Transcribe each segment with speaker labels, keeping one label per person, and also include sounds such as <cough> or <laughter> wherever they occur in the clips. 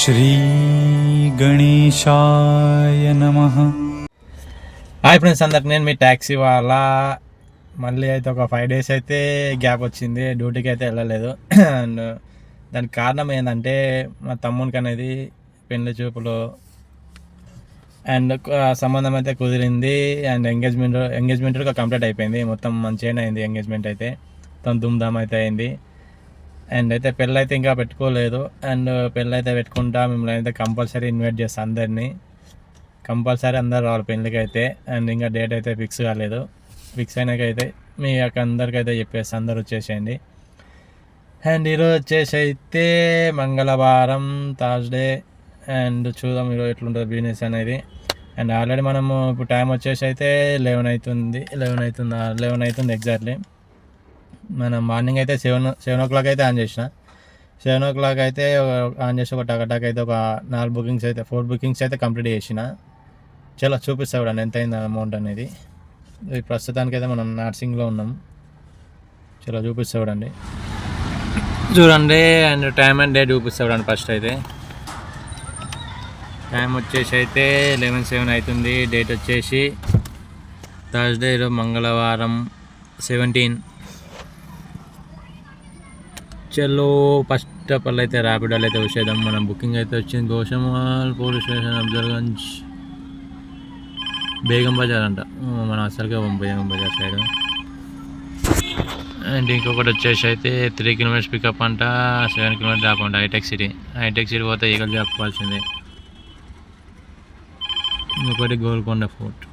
Speaker 1: శ్రీగణేశాయ నమ.
Speaker 2: Hi friends అందరికి నేను మీ ట్యాక్సీ వాళ్ళ. మళ్ళీ అయితే ఒక ఫైవ్ డేస్ అయితే గ్యాప్ వచ్చింది డ్యూటీకి అయితే వెళ్ళలేదు. అండ్ దానికి కారణం ఏంటంటే మా తమ్మునికి అనేది పెళ్ళి చూపులు. అండ్ సంబంధం అయితే కుదిరింది అండ్ ఎంగేజ్మెంట్ ఎంగేజ్మెంట్ కూడా కంప్లీట్ అయిపోయింది. మొత్తం మంచిగా అయింది ఎంగేజ్మెంట్ అయితే. మొత్తం ధూమ్ధామ్ అయితే అయింది. అండ్ అయితే పెళ్ళి అయితే ఇంకా పెట్టుకోలేదు. అండ్ పెళ్ళి అయితే పెట్టుకుంటా మిమ్మల్ని అయితే కంపల్సరీ ఇన్వైట్ చేస్తాను అందరినీ. కంపల్సరీ అందరు రావాలి పెళ్ళికి అయితే అండ్ ఇంకా డేట్ అయితే ఫిక్స్ కాలేదు. ఫిక్స్ అయినాకైతే మీ యొక్క అందరికైతే చెప్పేసి అందరు వచ్చేసేయండి. అండ్ ఈరోజు వచ్చేసి అయితే మంగళవారం థర్స్డే అండ్ చూద్దాం ఈరోజు ఎట్లుంటుంది బిజినెస్ అనేది. అండ్ ఆల్రెడీ మనము ఇప్పుడు టైం వచ్చేసి అయితే లెవెన్ అవుతుంది లెవెన్ అవుతుంది లెవెన్ అవుతుంది ఎగ్జాక్ట్లీ మనం మార్నింగ్ అయితే సెవెన్ సెవెన్ ఓ క్లాక్ అయితే ఆన్ చేసిన. సెవెన్ ఓ క్లాక్ అయితే ఆన్ చేసి ఒక టక్ అయితే ఒక నాలుగు బుకింగ్స్ అయితే ఫోర్ బుకింగ్స్ అయితే కంప్లీట్ చేసిన. చాలా చూపిస్తా కూడా ఎంత అయింది అమౌంట్ అనేది. ఇది ప్రస్తుతానికైతే మనం నర్సింగ్లో ఉన్నాం. చాలా చూపిస్తా చూడండి చూడండి అండ్ టైం అండ్ డేట్ చూపిస్తా చూడండి ఫస్ట్ అయితే. టైం వచ్చేసి అయితే లెవెన్ సెవెన్ అవుతుంది. డేట్ వచ్చేసి థర్స్డే ఈరోజు మంగళవారం సెవెంటీన్ పిక్చర్లో ఫస్ట్ ఆఫ్ ఆల్ అయితే ర్యాపిడోలో అయితే వచ్చేద్దాం. మనం బుకింగ్ అయితే వచ్చింది. గోషమాల్ పోలీస్ స్టేషన్ అఫ్జల్గంజ్ బేగం బజార్ అంట. మనం అసలుగా బేగం బజార్ సైడ్ అండ్ ఇంకొకటి వచ్చేసి అయితే త్రీ కిలోమీటర్స్ పికప్ అంట సెవెన్ కిలోమీటర్ డ్రాప్ అంట హైటెక్ సిటీ హైటెక్ సిటీ పోతే ఈగలు చెప్పుకోవాల్సిందే ఇంకొకటి గోల్కొండ ఫోర్ట్.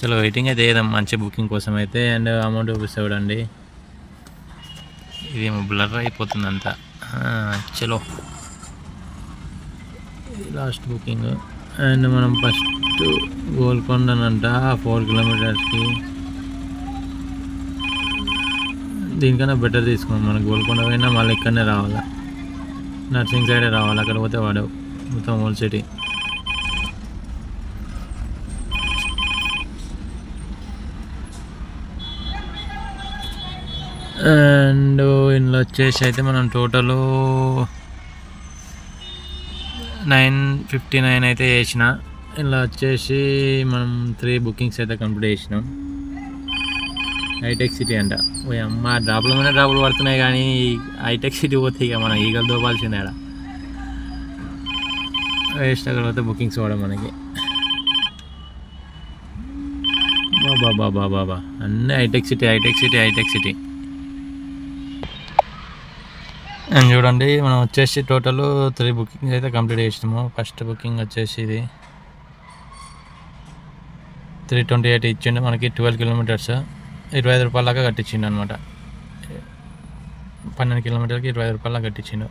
Speaker 2: చలో వెయిటింగ్ అయితే ఏదాం మంచి బుకింగ్ కోసం అయితే. అండ్ అమౌంట్ చూపిస్తాడండి ఇదేమో ఇది బ్లర్ అయిపోతుంది అంతా చలో లాస్ట్ బుకింగ్ అండ్ మనం ఫస్ట్ గోల్కొండనంట ఫోర్ కిలోమీటర్స్కి దీనికన్నా బెటర్ తీసుకున్నాం మనం. గోల్కొండ పోయినా మళ్ళీ ఇక్కడనే రావాలా. నర్సింగ్ సైడే రావాలి అక్కడ పోతే వాడు. మొత్తం ఓల్డ్ సిటీ అండ్ ఇందులో వచ్చేసి అయితే మనం టోటల్ నైన్ ఫిఫ్టీ నైన్ అయితే వేసిన. ఇలా వచ్చేసి మనం త్రీ బుకింగ్స్ అయితే కంప్లీట్ చేసినాం. హైటెక్ సిటీ అంట. ఓ అమ్మ డ్రాప్ల మీద డ్రాపులు పడుతున్నాయి కానీ హైటెక్ సిటీ పోతే ఇక మనం ఈగలు దోపాల్సిందే ఆడ. వేస్ట్ తర్వాత బుకింగ్స్ కూడా మనకి. బాబా బాబా బాబా. అన్నీ hitech city hitech city hitech city. And చూడండి మనం వచ్చేసి టోటల్ త్రీ బుకింగ్స్ అయితే కంప్లీట్ చేసినాము. ఫస్ట్ బుకింగ్ వచ్చేసి ఇది త్రీ ట్వంటీ ఎయిట్ ఇచ్చిండు. మనకి ట్వెల్వ్ కిలోమీటర్స్ ఇరవై ఐదు రూపాయల దాకా కట్టించిండు అనమాట పన్నెండు కిలోమీటర్కి ఇరవై ఐదు రూపాయల కట్టించిండు.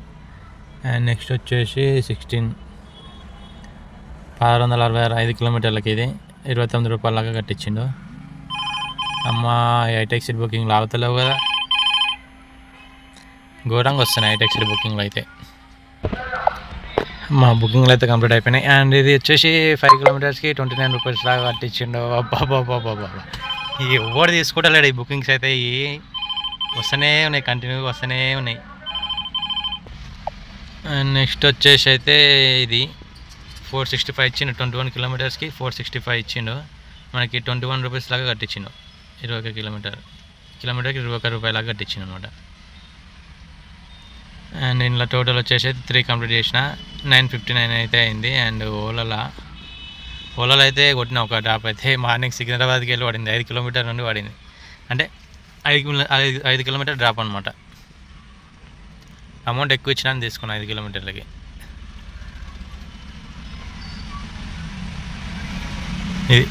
Speaker 2: అండ్ నెక్స్ట్ వచ్చేసి సిక్స్టీన్ పదహారు వందల అరవై ఆరు ఐదు కిలోమీటర్లకి ఇది ఇరవై తొమ్మిది రూపాయల దాకా కట్టించిండు. అమ్మ హైటెక్ సీట్ బుకింగ్ లాగుతలేవు కదా. ఘోరంగా వస్తున్నాయి హైటెక్ సీట్ బుకింగ్లో అయితే. మా బుకింగ్లు అయితే కంప్లీట్ అయిపోయినాయి. అండ్ ఇది వచ్చేసి ఫైవ్ కిలోమీటర్స్కి ట్వంటీ నైన్ రూపీస్ లాగా కట్టించిండు. అబ్బాబాబాబాబా ఈ ఎవరు తీసుకుంటలేడు ఈ బుకింగ్స్ అయితే. ఈ వస్తూనే ఉన్నాయి కంటిన్యూగా వస్తూనే ఉన్నాయి. అండ్ నెక్స్ట్ వచ్చేసి అయితే ఇది ఫోర్ సిక్స్టీ ఫైవ్ ఇచ్చిండు. ట్వంటీ వన్ కిలోమీటర్స్కి ఫోర్ సిక్స్టీ ఫైవ్ ఇచ్చిండు. మనకి ట్వంటీ వన్ రూపీస్ లాగా కట్టించిండు. ఇరవై ఒక కిలోమీటర్ కిలోమీటర్కి ఇరవై ఒక రూపాయలాగా కట్టించిండు అనమాట అండ్ ఇందులో టోటల్ వచ్చేసి త్రీ కంప్లీట్ చేసిన. నైన్ ఫిఫ్టీ నైన్ అయితే అయింది. అండ్ ఓలాలో ఓలాలో అయితే కొట్టిన ఒక డ్రాప్ అయితే మార్నింగ్ సికింద్రాబాద్కి వెళ్ళి పడింది. ఐదు కిలోమీటర్ నుండి పడింది. అంటే ఐదు ఐదు ఐదు కిలోమీటర్ డ్రాప్ అనమాట అమౌంట్ ఎక్కువ ఇచ్చినా అని తీసుకున్నా ఐదు కిలోమీటర్లకి. ఇది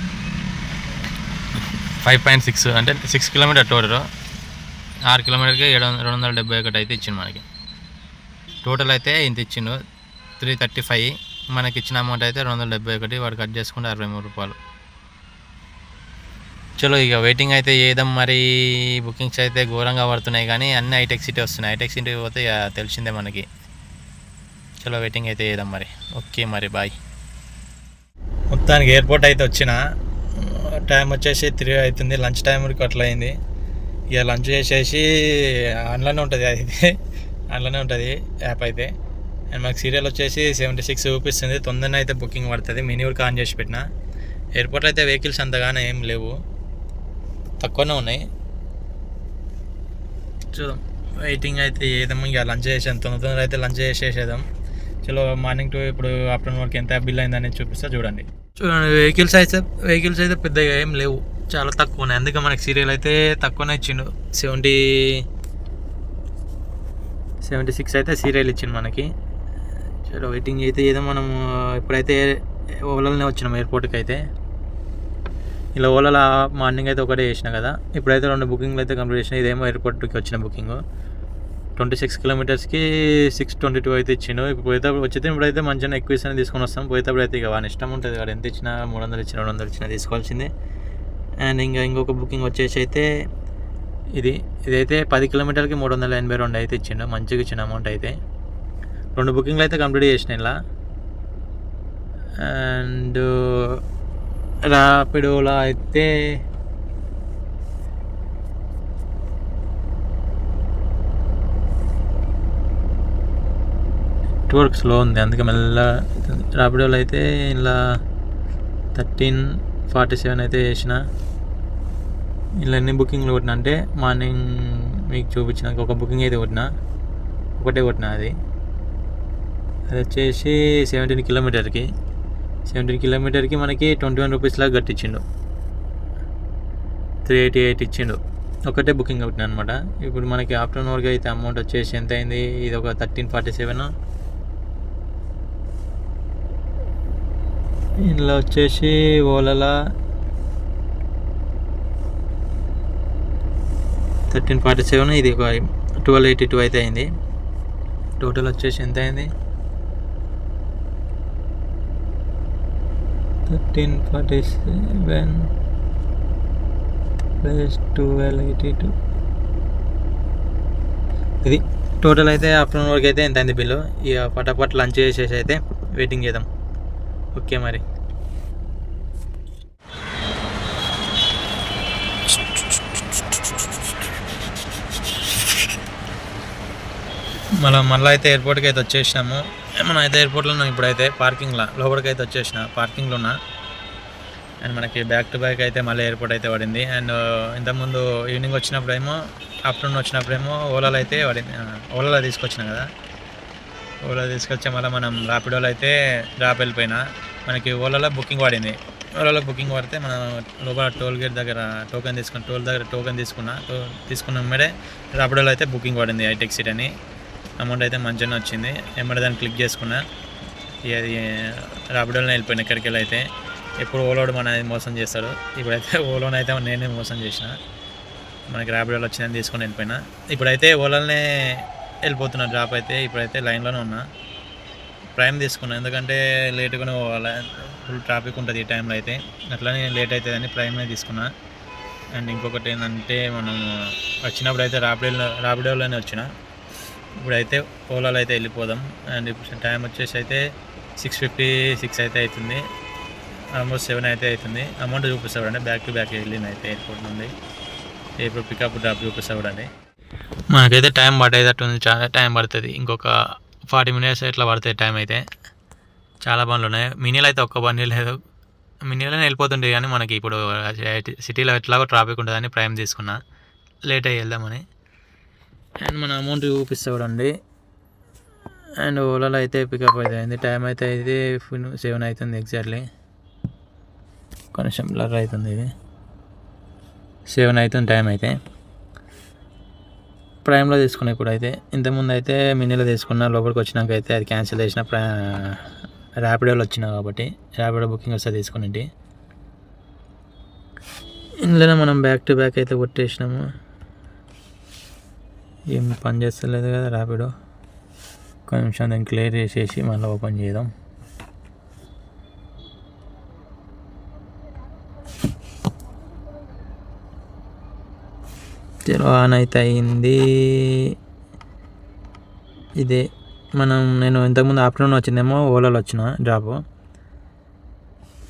Speaker 2: ఫైవ్ పాయింట్ సిక్స్ అంటే సిక్స్ కిలోమీటర్ టోటల్ ఆరు కిలోమీటర్కి ఏడు వందల రెండు వందల డెబ్బై ఒకటి అయితే ఇచ్చింది మనకి. టోటల్ అయితే ఇంత ఇచ్చిండు. త్రీ థర్టీ ఫైవ్ మనకి ఇచ్చిన అమౌంట్ అయితే రెండు వందల డెబ్బై ఒకటి. వాడు కట్ చేసుకుంటే అరవై మూడు రూపాయలు. చలో ఇక వెయిటింగ్ అయితే చేద్దాం మరి బుకింగ్స్ అయితే ఘోరంగా పడుతున్నాయి కానీ అన్ని హైటెక్ సిటీ వస్తున్నాయి. హైటెక్ సిటీ పోతే ఇక తెలిసిందే మనకి. చలో వెయిటింగ్ అయితే చేద్దాం మరి. ఓకే మరి బాయ్ మొత్తానికి ఎయిర్పోర్ట్ అయితే వచ్చిన. టైం వచ్చేసి త్రీ అవుతుంది. లంచ్ టైం వరకు అట్లా అయింది. ఇక లంచ్ చేసేసి అందులోనే ఉంటుంది అది. అందులోనే ఉంటుంది యాప్ అయితే. అండ్ మాకు సీరియల్ వచ్చేసి సెవెంటీ సిక్స్ చూపిస్తుంది తొందరనే అయితే బుకింగ్ పడుతుంది. మినీ కూడా ఆన్ చేసి పెట్టిన. ఎయిర్పోర్ట్లో అయితే వెహికల్స్ అంతగానే ఏం లేవు. తక్కువనే ఉన్నాయి. చూద్దాం. వెయిటింగ్ అయితే ఏదేమో ఇక లంచ్ చేసేది తొందర తొందర అయితే లంచ్ చేసేసేద్దాం. చలో మార్నింగ్ టు ఇప్పుడు ఆఫ్టర్నూన్ వరకు ఎంత బిల్ అయిందని చూపిస్తా. చూడండి. చూడండి. వెహికల్స్ అయితే వెహికల్స్ అయితే పెద్దగా ఏం లేవు. చాలా తక్కువ ఉన్నాయి. అందుకే మనకి సీరియల్ అయితే తక్కువనే ఇచ్చిండు. సెవెంటీ సెవెంటీ సిక్స్ అయితే సీరియల్ ఇచ్చింది మనకి. చలో వెయిటింగ్ అయితే ఏదో మనము ఇప్పుడైతే ఓలాలోనే వచ్చినాం ఎయిర్పోర్ట్కి అయితే. ఇలా ఓలాలో మార్నింగ్ అయితే ఒకటే చేసిన కదా. ఇప్పుడైతే రెండు బుకింగ్లు అయితే కంప్లీట్ చేసిన ఇదేమో ఎయిర్పోర్ట్కి వచ్చిన బుకింగ్ ట్వంటీ సిక్స్ కిలోమీటర్స్కి సిక్స్ ట్వంటీ టూ అయితే ఇచ్చిండు. ఇప్పుడు పోయేటప్పుడు వచ్చితే ఇప్పుడైతే మంచిగా ఎక్కువ ఇస్తాను తీసుకొని వస్తాం. పోయేటప్పుడు అయితే ఇక వాని ఇష్టం ఉంటుంది వాడు ఎంత ఇచ్చినా మూడు వందలు ఇచ్చినా రెండు వందలు ఇచ్చినా తీసుకోవాల్సిందే. అండ్ ఇంకా ఇంకొక బుకింగ్ వచ్చేసి అయితే ఇది ఇదైతే పది కిలోమీటర్కి మూడు వందల ఎనభై రెండు అయితే ఇచ్చిండు. మంచిగా ఇచ్చిన అమౌంట్ అయితే. రెండు బుకింగ్లు అయితే కంప్లీట్ చేసిన ఇలా. అండ్ రాపిడోలో అయితే నెట్వర్క్ స్లో ఉంది. అందుకే మెల్ల రాపిడోలో అయితే ఇలా థర్టీన్ ఫార్టీ సెవెన్ అయితే చేసిన. ఇలా ఎన్ని బుకింగ్లు కొట్టిన అంటే మార్నింగ్ మీకు చూపించిన ఒక బుకింగ్ అయితే కొట్టిన ఒకటే కొట్టిన అది. అది వచ్చేసి సెవెంటీన్ కిలోమీటర్కి. సెవెంటీన్ కిలోమీటర్కి మనకి ట్వంటీ వన్ రూపీస్ లాగా కట్టించిండు. త్రీ ఎయిటీ ఎయిట్ ఇచ్చిండు. ఒకటే బుకింగ్ కొట్టిన అనమాట ఇప్పుడు మనకి ఆఫ్టర్నూన్ వరకు అయితే అమౌంట్ వచ్చేసి ఎంత అయింది? ఇది ఒక థర్టీన్ ఫార్టీ సెవెన్ ఇందులో వచ్చేసి ఓలలా థర్టీన్ ఫార్టీ సెవెన్ ఇది ఒక ట్వెల్వ్ ఎయిటీ టూ అయితే అయింది. టోటల్ వచ్చేసి ఎంత అయింది? Thirteen forty seven plus twelve eighty two. ఇది టోటల్ అయితే ఆఫ్టర్నూన్ వరకు అయితే ఎంత అయింది బిల్లు? ఇక పటాపట్ లంచ్ చేసేసి అయితే వెయిటింగ్ చేద్దాం. ఓకే మరి. మళ్ళీ మళ్ళీ అయితే ఎయిర్పోర్ట్కి అయితే వచ్చేసినాము. మనం అయితే ఎయిర్పోర్ట్లో ఉన్నాం ఇప్పుడైతే పార్కింగ్లో లోపలికి అయితే వచ్చేసిన. పార్కింగ్లో ఉన్నా అండ్ మనకి బ్యాక్ టు బ్యాక్ అయితే మళ్ళీ ఎయిర్పోర్ట్ అయితే పడింది. అండ్ uh, ఇంతకుముందు ఈవినింగ్ వచ్చినప్పుడేమో ఆఫ్టర్నూన్ వచ్చినప్పుడేమో ఓలాలో అయితే పడింది. ఓలాలో తీసుకొచ్చిన కదా? ఓలా తీసుకొచ్చే మళ్ళీ మనం ర్యాపిడోలో అయితే డ్రాప్ వెళ్ళిపోయినా. మనకి ఓలాలో బుకింగ్ పడింది. ఓలాలో బుకింగ్ పడితే మనం లోపల టోల్ గేట్ దగ్గర టోకెన్ తీసుకున్న టోల్ దగ్గర టోకెన్ తీసుకున్నా. టో తీసుకున్న మేడే ర్యాపిడోలో అయితే బుకింగ్ పడింది హైటెక్ సీట్ అని. అమౌంట్ అయితే మంచిగానే వచ్చింది. వెంబడే దాన్ని క్లిక్ చేసుకున్నా. ఇక అది ర్యాపిడోలోనే వెళ్ళిపోయిన ఎక్కడికి వెళ్ళి అయితే. ఎప్పుడు ఓలోడు మన మోసం చేస్తాడు. ఇప్పుడైతే <laughs> ఓలోని అయితే నేనే మోసం చేసిన. మనకి ర్యాపిడోలో వచ్చిందని తీసుకొని వెళ్ళిపోయినా. ఇప్పుడైతే ఓలానే వెళ్ళిపోతున్నా డ్రాప్ అయితే. ఇప్పుడైతే లైన్లోనే ఉన్నా. ప్రైమ్ తీసుకున్నా. ఎందుకంటే లేట్గానే పోవాలి. ఫుల్ ట్రాఫిక్ ఉంటుంది ఈ టైంలో అయితే. అట్లానే లేట్ అవుతుందని ప్రైమ్నే తీసుకున్నా. అండ్ ఇంకొకటి ఏంటంటే మనం వచ్చినప్పుడు అయితే రాపిడోలో ర్యాపిడోలోనే వచ్చిన. ఇప్పుడైతే ఓలాలో అయితే వెళ్ళిపోదాం. అండ్ ఇప్పుడు టైం వచ్చేసి అయితే సిక్స్ ఫిఫ్టీ సిక్స్ అయితే అవుతుంది. ఆల్మోస్ట్ సెవెన్ అయితే అవుతుంది. అమౌంట్ చూపిస్తా బ్యాక్ టు బ్యాక్ వెళ్ళింది అయితే ఎయిర్పోర్ట్ నుండి. ఇప్పుడు పికప్ డ్రాప్ చూపిస్తా మనకైతే టైం పట్టేటట్టుంది చాలా టైం పడుతుంది. ఇంకొక ఫార్టీ మినిట్స్ ఇట్లా పడుతుంది టైం అయితే. చాలా బండ్లు ఉన్నాయి. మినీలో అయితే ఒక్క బండి లేదు. మినీలోనే వెళ్ళిపోతుండే కానీ మనకి ఇప్పుడు సిటీలో ఎట్లాగో ట్రాఫిక్ ఉంటుందని ప్రైమ్ తీసుకున్నా. లేట్ అయ్యి వెళ్దామని. అండ్ మన అమౌంట్ చూపిస్తా చూడండి. అండ్ ఓలాలో అయితే పికప్ అయితే అయింది. టైం అయితే అయితే సెవెన్ అవుతుంది ఎగ్జాక్ట్లీ కొంచెం బ్లర్ అవుతుంది ఇది. సెవెన్ అవుతుంది టైం అయితే. ప్రైమ్లో తీసుకున్నా ఇప్పుడు అయితే. ఇంతకుముందు అయితే మినీలో తీసుకున్నా లోపలికి వచ్చినాక అయితే అది క్యాన్సిల్ చేసిన ప్ర ర్యాపిడోలో వచ్చినా కాబట్టి ర్యాపిడో బుకింగ్ వస్తే తీసుకునేది. ఇందులోనే మనం బ్యాక్ టు బ్యాక్ అయితే కొట్టేసినాము. ఏం పని చేస్తలేదు కదా ర్యాపిడో ఒక నిమిషం దాన్ని క్లియర్ చేసేసి మళ్ళీ ఓపెన్ చేద్దాం. చలో ఆన్ అయితే అయింది. ఇదే మనం నేను ఇంతకుముందు ఆఫ్టర్నూన్ వచ్చిందేమో ఓలాలో వచ్చిన జాబ్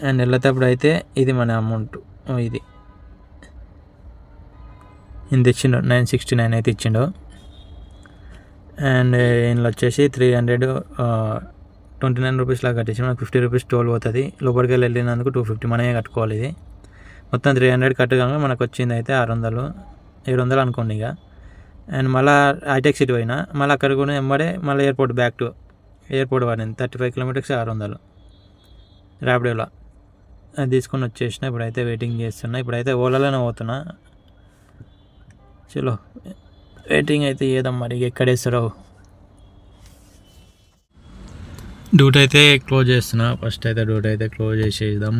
Speaker 2: అండ్ వెళ్ళేటప్పుడు అయితే ఇది మన అమౌంట్. ఇది. ఇంత ఇచ్చిండు నైన్ సిక్స్టీ నైన్ అయితే ఇచ్చిండు. అండ్ ఇందులో వచ్చేసి three hundred twenty nine rupees లాగా కట్టేసి మనకు ఫిఫ్టీ రూపీస్ టోల్ పోతుంది. లోపలికి వెళ్ళి వెళ్ళినందుకు టూ ఫిఫ్టీ మనమే కట్టుకోవాలి ఇది. మొత్తం త్రీ హండ్రెడ్ కట్టగానే మనకు వచ్చింది అయితే ఆరు వందలు ఏడు వందలు అనుకోండి ఇక. అండ్ మళ్ళీ హైటెక్ సిటీ పోయినా మళ్ళీ అక్కడ కూడా వెంబడే మళ్ళీ ఎయిర్పోర్ట్ బ్యాక్ టు ఎయిర్పోర్ట్ పడింది. థర్టీ ఫైవ్ కిలోమీటర్స్ ఆరు వందలు. ర్యాపిడోలో అది తీసుకొని వచ్చేసిన ఇప్పుడైతే వెయిటింగ్ చేస్తున్నా. ఇప్పుడైతే ఓలాలోనే పోతున్నా. చలో వెయిటింగ్ అయితే ఏదం మరి ఎక్కడేస్తారో. డూట్ అయితే క్లోజ్ చేస్తున్నా. ఫస్ట్ అయితే డూట్ అయితే క్లోజ్ చేసేద్దాం.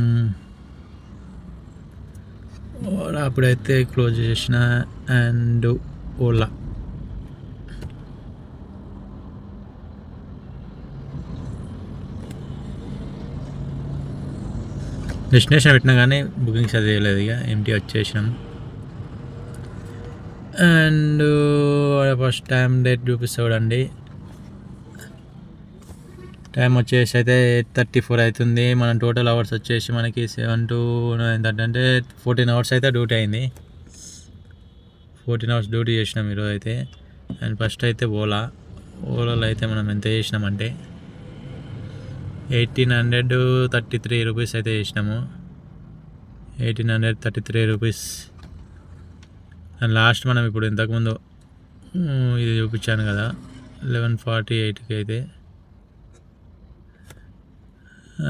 Speaker 2: ఓలా అప్పుడైతే క్లోజ్ చేసిన అండ్ ఓలా డెస్టినేషన్ పెట్టినా కానీ బుకింగ్స్ అది చేయలేదు ఇక ఎంటీ వచ్చేసినాం. అండ్ ఫస్ట్ టైం డేట్ చూపిస్తా చూడండి టైం వచ్చేసి అయితే ఎయిట్ థర్టీ ఫోర్ అవుతుంది. మనం టోటల్ అవర్స్ వచ్చేసి మనకి సెవెన్ టు నైన్ థర్టీ అంటే ఫోర్టీన్ అవర్స్ అయితే డ్యూటీ అయింది. ఫోర్టీన్ అవర్స్ డ్యూటీ చేసినాం ఈరోజు అయితే. అండ్ ఫస్ట్ అయితే ఓలా. ఓలాలో అయితే మనం ఎంత చేసినామంటే eighteen hundred thirty three rupees అయితే చేసినాము. Eighteen hundred thirty three rupees. And last మనం ఇప్పుడు ఇంతకుముందు ఇది చూపించాను కదా లెవెన్ ఫార్టీ ఎయిట్కి అయితే.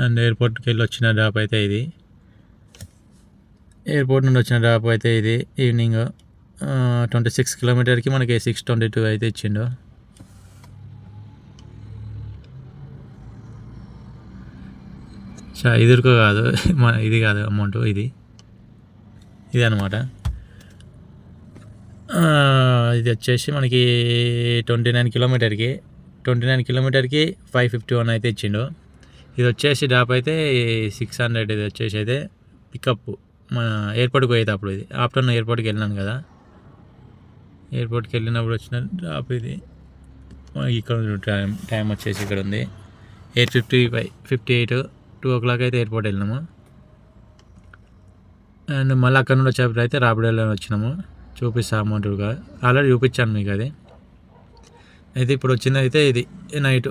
Speaker 2: అండ్ ఎయిర్పోర్ట్కి వెళ్ళి వచ్చిన డ్రాప్ అయితే ఇది. ఎయిర్పోర్ట్ నుండి వచ్చిన డ్రాప్ అయితే ఇది. ఈవినింగ్ ట్వంటీ సిక్స్ కిలోమీటర్కి మనకి సిక్స్ ట్వంటీ టూ అయితే ఇచ్చిండు. చా ఎదురుకో కాదు <laughs> మన ఇది కాదు అమౌంట్ ఇది. ఇది అనమాట ఇది వచ్చేసి మనకి ట్వంటీ నైన్ కిలోమీటర్కి ట్వంటీ నైన్ కిలోమీటర్కి ఫైవ్ ఫిఫ్టీ వన్ అయితే ఇచ్చిండు. ఇది వచ్చేసి డ్రాప్ అయితే సిక్స్ హండ్రెడ్ ఇది వచ్చేసి అయితే పికప్ మన ఎయిర్పోర్ట్కి పోయేది అప్పుడు ఇది. ఆఫ్టర్నూన్ ఎయిర్పోర్ట్కి వెళ్ళినాను కదా. ఎయిర్పోర్ట్కి వెళ్ళినప్పుడు వచ్చిన డ్రాప్ ఇది. ఇక్కడ టైం టైం వచ్చేసి ఇక్కడ ఉంది. Eight fifty five fifty eight two o'clock అయితే ఎయిర్పోర్ట్ వెళ్ళినాము. అండ్ మళ్ళీ అక్కడ నుండి వచ్చేప్పుడు అయితే రాబడేలో వచ్చినాము. చూపిస్తా అమౌంట్ కూడా ఆల్రెడీ చూపించాను మీకు అది. అయితే ఇప్పుడు వచ్చింది అయితే ఇది నైట్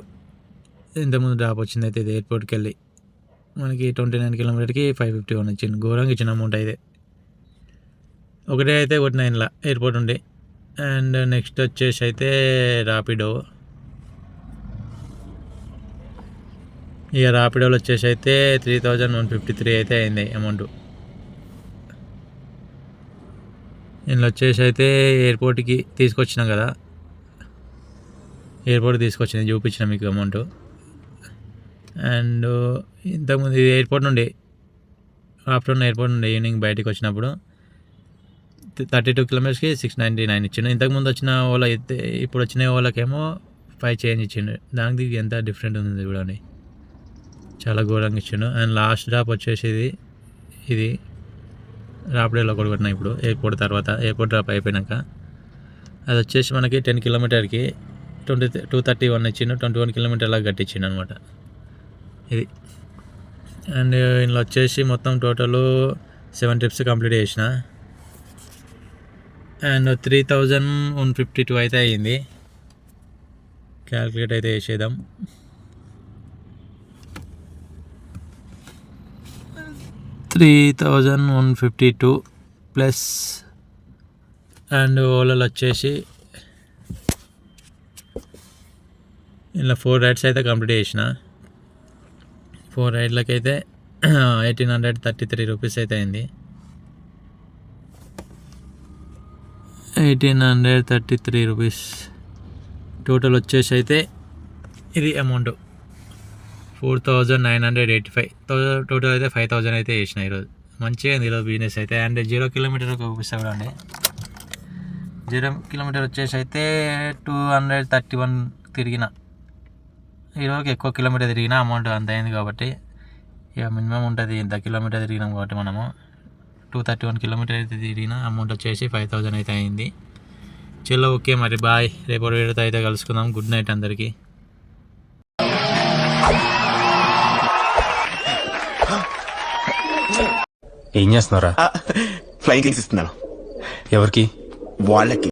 Speaker 2: ఇంతకుముందు డ్రాప్ వచ్చింది అయితే ఇది ఎయిర్పోర్ట్కి వెళ్ళి మనకి ట్వంటీ నైన్ కిలోమీటర్కి ఫైవ్ ఫిఫ్టీ వన్ ఇచ్చింది ఘోరంగా ఇచ్చిన అమౌంట్ అయితే. ఒకటే అయితే ఒకటి నైన్లా ఎయిర్పోర్ట్ ఉండి. అండ్ నెక్స్ట్ వచ్చేసి అయితే రాపిడో ఇక రాపిడోలో వచ్చేసి అయితే three thousand one fifty three అయితే అయింది అమౌంట్ నేను వచ్చేసి అయితే ఎయిర్పోర్ట్కి తీసుకొచ్చినాం కదా. ఎయిర్పోర్ట్ తీసుకొచ్చింది చూపించిన మీకు అమౌంట్. అండ్ ఇంతకుముందు ఇది ఎయిర్పోర్ట్ నుండి ఆఫ్టర్నూన్ ఎయిర్పోర్ట్ నుండి ఈవినింగ్ బయటికి వచ్చినప్పుడు థర్టీ టూ కిలోమీటర్స్కి సిక్స్ నైంటీ నైన్ ఇచ్చిండు. ఇంతకుముందు వచ్చిన ఓలా అయితే ఇప్పుడు వచ్చిన ఓలాకేమో ఫైవ్ చేంజ్ ఇచ్చిండు. దానికి ఎంత డిఫరెంట్ ఉంది చూడండి. చాలా ఘోరంగా ఇచ్చిండు. అండ్ లాస్ట్ డ్రాప్ వచ్చేసి ఇది ఇది. రాపిడోలో కూడా కొట్టినా ఇప్పుడు ఎయిర్పోర్ట్ తర్వాత ఎయిర్పోర్ట్ డ్రాప్ అయిపోయినాక. అది వచ్చేసి మనకి టెన్ కిలోమీటర్కి ట్వంటీ టూ థర్టీ వన్ ఇచ్చిండు ట్వంటీ వన్ కిలోమీటర్ లాగా కట్టించిండు అనమాట ఇది. అండ్ ఇందులో వచ్చేసి మొత్తం టోటల్ సెవెన్ ట్రిప్స్ కంప్లీట్ చేసిన. And three thousand one fifty two అయితే అయ్యింది క్యాల్కులేట్ అయితే చేసేద్దాం. Three thousand one fifty two plus and ఓలాలు వచ్చేసి ఇలా ఫోర్ రైడ్స్ అయితే కంప్లీట్ చేసిన. ఫోర్ రైడ్లకి అయితే eighteen hundred thirty three rupees అయితే అయింది. Eighteen hundred thirty three rupees total వచ్చేసి అయితే ఇది amount four thousand nine hundred eighty five. Total అయితే ఫైవ్ థౌజండ్ అయితే వేసిన ఈరోజు. మంచిగా ఉంది ఈరోజు బిజినెస్ అయితే. అండ్ జీరో కిలోమీటర్ చూపిస్తా అండి జీరో కిలోమీటర్ వచ్చేసి అయితే టూ హండ్రెడ్ థర్టీ వన్ తిరిగిన. ఈరోజుకి ఎక్కువ కిలోమీటర్ తిరిగిన అమౌంట్ అంత అయింది కాబట్టి ఇక మినిమం ఉంటుంది ఇంత కిలోమీటర్ తిరిగినాం కాబట్టి మనము. టూ థర్టీ వన్ కిలోమీటర్ అయితే తిరిగిన అమౌంట్ వచ్చేసి ఫైవ్ థౌజండ్ అయితే అయింది. చలో ఓకే మరి బాయ్. రేపు వీడియోతో అయితే కలుసుకుందాం. గుడ్ నైట్ అందరికీ.
Speaker 1: ఏం చేస్తున్నారా
Speaker 3: ఫ్లైయింగ్ క్లిక్స్ ఇస్తున్నాను
Speaker 1: ఎవరికి?
Speaker 3: వాళ్ళకి.